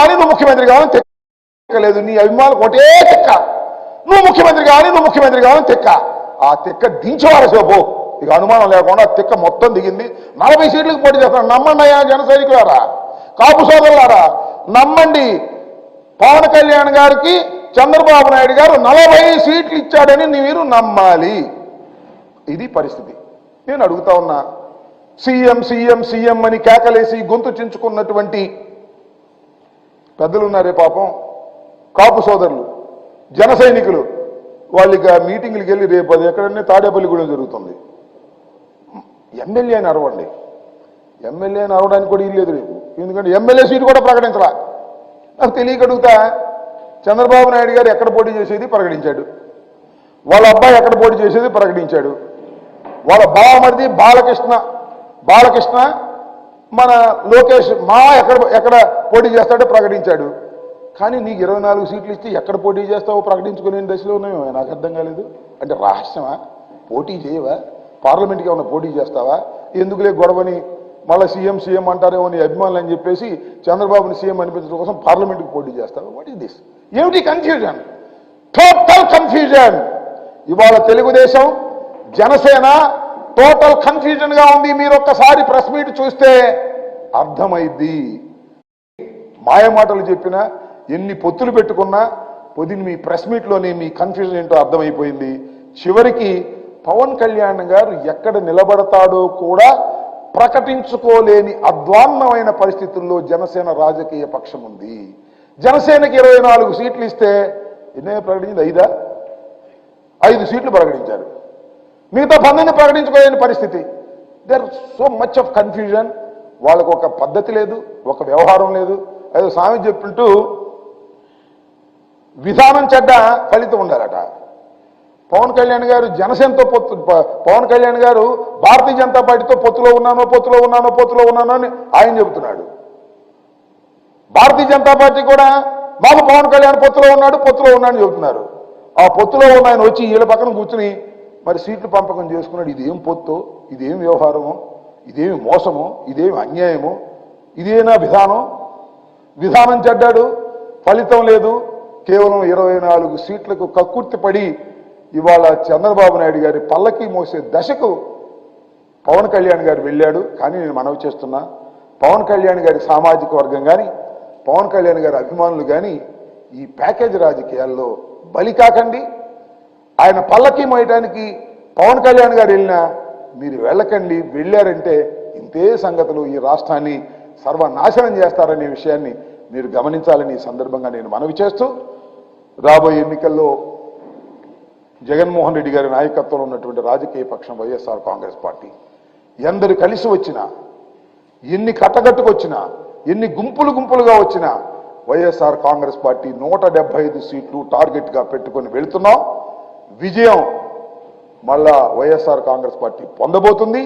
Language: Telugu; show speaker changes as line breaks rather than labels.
కానీ నువ్వు ముఖ్యమంత్రి కావాలని తెక్క లేదు నీ అభిమానులకు ఒకటే తెక్క. నువ్వు ముఖ్యమంత్రి కావాలి నువ్వు ముఖ్యమంత్రి కావాలని తెక్క. ఆ తెక్క దించేవారు పో ఇక అనుమానం లేకుండా ఆ తెక్క మొత్తం దిగింది. నలభై సీట్లకు పోటీ చేస్తాను నమ్మండి అయ్యా జన సైనికులారా. కాపు సోదరులారా నమ్మండి. పవన్ కళ్యాణ్ గారికి చంద్రబాబు నాయుడు గారు నలభై సీట్లు ఇచ్చాడని మీరు నమ్మాలి. ఇది పరిస్థితి. నేను అడుగుతా ఉన్నా సీఎం సీఎం సీఎం అని కేకలేసి గొంతు చించుకున్నటువంటి పెద్దలు ఉన్నారే పాపం. కాపు సోదరులు జన సైనికులు వాళ్ళు ఇక మీటింగ్లకు వెళ్ళి రేపు అది ఎక్కడన్నా తాడేపల్లిగూడెం జరుగుతుంది. ఎమ్మెల్యే అని అరవండి. ఎమ్మెల్యే అని అరవడానికి కూడా ఇల్లేదు రేపు. ఎందుకంటే ఎమ్మెల్యే సీటు కూడా ప్రకటించరా నాకు తెలియకడుగుతా చంద్రబాబు నాయుడు గారు ఎక్కడ పోటీ చేసేది ప్రకటించాడు. వాళ్ళ అబ్బాయి ఎక్కడ పోటీ చేసేది ప్రకటించాడు. వాళ్ళ బావమరిది బాలకృష్ణ బాలకృష్ణ మన లోకేష్ మా ఎక్కడ ఎక్కడ పోటీ చేస్తాడో ప్రకటించాడు. కానీ నీకు ఇరవై నాలుగు సీట్లు ఇస్తే ఎక్కడ పోటీ చేస్తావో ప్రకటించుకునే దశలో ఉన్నాయో నాకు అర్థం కాలేదు. అంటే రహస్యమా? పోటీ చేయవా? పార్లమెంట్కి ఏమైనా పోటీ చేస్తావా? ఎందుకులే గొడవని మళ్ళీ సీఎం సీఎం అంటారేమో నీ అభిమానులు అని చెప్పేసి చంద్రబాబుని సీఎం అనిపించడం కోసం పార్లమెంట్కి పోటీ చేస్తావా? వాట్ ఈస్ దిస్ ఏమిటి కన్ఫ్యూజన్ టోటల్ కన్ఫ్యూజన్ ఇవాళ తెలుగుదేశం జనసేన టోటల్ కన్ఫ్యూజన్గా ఉంది. మీరు ఒక్కసారి ప్రెస్ మీట్ చూస్తే అర్థమైద్ది. మాయమాటలు చెప్పినా ఎన్ని పొత్తులు పెట్టుకున్నా పొదిని మీ ప్రెస్ మీట్లోనే మీ కన్ఫ్యూజన్ ఏంటో అర్థమైపోయింది. చివరికి పవన్ కళ్యాణ్ గారు ఎక్కడ నిలబడతాడో కూడా ప్రకటించుకోలేని అద్వాన్నమైన పరిస్థితుల్లో జనసేన రాజకీయ పక్షం ఉంది. జనసేనకి ఇరవై నాలుగు సీట్లు ఇస్తే ఎన్నే ప్రకటించింది? ఐదా? ఐదు సీట్లు ప్రకటించారు. మిగతా పంతొమ్మిది ప్రకటించుకోలేని పరిస్థితి. There so much of confusion వాళ్ళకు ఒక పద్ధతి లేదు ఒక వ్యవహారం లేదు. ఏదో స్వామి చెప్పింటూ విధానం చెడ్డ ఫలితం ఉండాలట. పవన్ కళ్యాణ్ గారు జనసేనతో పొత్తు పవన్ కళ్యాణ్ గారు భారతీయ జనతా పార్టీతో పొత్తులో ఉన్నానో పొత్తులో ఉన్నానో పొత్తులో ఉన్నానో అని ఆయన చెబుతున్నాడు. భారతీయ జనతా పార్టీ కూడా మాకు పవన్ కళ్యాణ్ పొత్తులో ఉన్నాడు పొత్తులో ఉన్నాడని చెబుతున్నారు. ఆ పొత్తులో ఉన్న ఆయన వచ్చి వీళ్ళ పక్కన కూర్చుని మరి సీట్లు పంపకం చేసుకున్నాడు. ఇదేం పొత్తు? ఇదేం వ్యవహారము? ఇదేమి మోసము? ఇదేమి అన్యాయము? ఇదేనా విధానం? విధానం చెడ్డాడు? ఫలితం లేదు. కేవలం ఇరవై నాలుగు సీట్లకు కక్కుర్తి పడి ఇవాళ చంద్రబాబు నాయుడు గారి పల్లకి మోసే దశకు పవన్ కళ్యాణ్ గారు వెళ్ళాడు. కానీ నేను మనవి చేస్తున్నా పవన్ కళ్యాణ్ గారి సామాజిక వర్గం కానీ పవన్ కళ్యాణ్ గారి అభిమానులు కానీ ఈ ప్యాకేజ్ రాజకీయాల్లో బలి కాకండి. ఆయన పల్లకి మోయటానికి పవన్ కళ్యాణ్ గారు వెళ్ళినా మీరు వెళ్ళకండి వెళ్ళారంటే ఇంతే సంగతులు ఈ రాష్ట్రాన్ని సర్వనాశనం చేస్తారనే విషయాన్ని మీరు గమనించాలని ఈ సందర్భంగా నేను మనవి చేస్తూ రాబోయే ఎన్నికల్లో జగన్మోహన్ రెడ్డి గారి నాయకత్వంలో ఉన్నటువంటి రాజకీయ పక్షం వైఎస్ఆర్ కాంగ్రెస్ పార్టీ. ఎందరు కలిసి వచ్చినా ఎన్ని కట్టగట్టుకొచ్చినా ఎన్ని గుంపులు గుంపులుగా వచ్చినా వైఎస్ఆర్ కాంగ్రెస్ పార్టీ నూట ఐదు సీట్లు టార్గెట్గా పెట్టుకొని వెళుతున్నాం. విజయం మళ్ళా వైఎస్ఆర్ కాంగ్రెస్ పార్టీ పొందబోతుంది.